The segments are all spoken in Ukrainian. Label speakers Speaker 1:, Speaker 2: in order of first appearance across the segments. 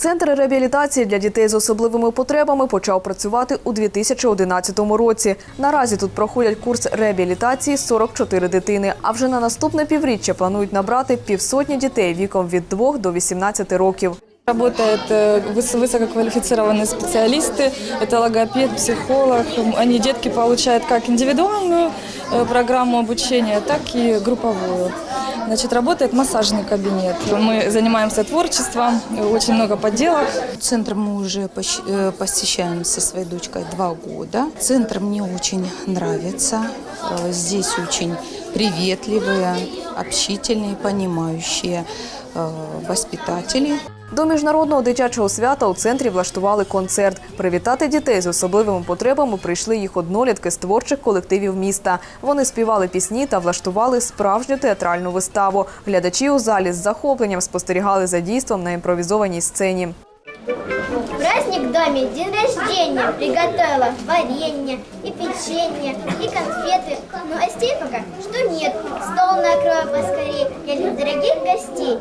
Speaker 1: Центр реабілітації для дітей з особливими потребами почав працювати у 2011 році. Наразі тут проходять курс реабілітації 44 дитини. А вже на наступне півріччя планують набрати півсотні дітей віком від 2 до 18 років.
Speaker 2: Работают э, выс- высококвалифицированные специалисты, это логопед, психолог. Они, детки, получают как индивидуальную э, программу обучения, так и групповую. Значит, работает массажный кабинет. Мы занимаемся творчеством, э, очень много поделок.
Speaker 3: Центр мы уже пощ- э, посещаем со своей дочкой два года. Центр мне очень нравится. Э, Здесь очень приветливые, общительные, понимающие э.
Speaker 1: До міжнародного дитячого свята у центрі влаштували концерт. Привітати дітей з особливими потребами прийшли їх однолітки з творчих колективів міста. Вони співали пісні та влаштували справжню театральну виставу. Глядачі у залі з захопленням спостерігали за дійством на імпровізованій сцені.
Speaker 4: Праздник в доме, день рождения. Приготовила варенье и печенье, и конфеты. Но гостей пока что нет. Стол накрою поскорее для дорогих гостей.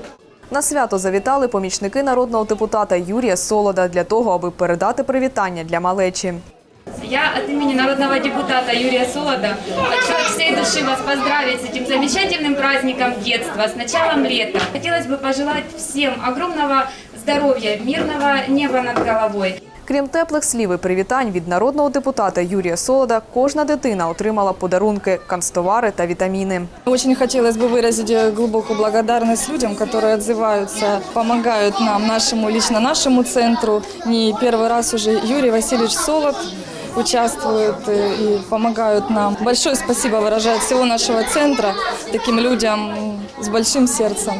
Speaker 1: На свято завітали помічники народного депутата Юрія Солода для того, аби передати привітання для малечі.
Speaker 5: Я от имени народного депутата Юрия Солода хочу от всей души вас поздравить с этим замечательным праздником детства, с началом лета. Хотелось бы пожелать всем огромного здоровья, мирного неба над головой.
Speaker 1: Крім теплих слів і привітань від народного депутата Юрія Солода, кожна дитина отримала подарунки, канцтовари та вітаміни.
Speaker 2: Очень хотелось бы выразить э, глубокую благодарность людям, которые отзываются, помогают нам, нашему, лично нашему центру. Не первый раз уже Юрий Васильевич Солод участвует э, и помогают нам. Большое спасибо выражает всего нашего центра таким людям м, с большим сердцем.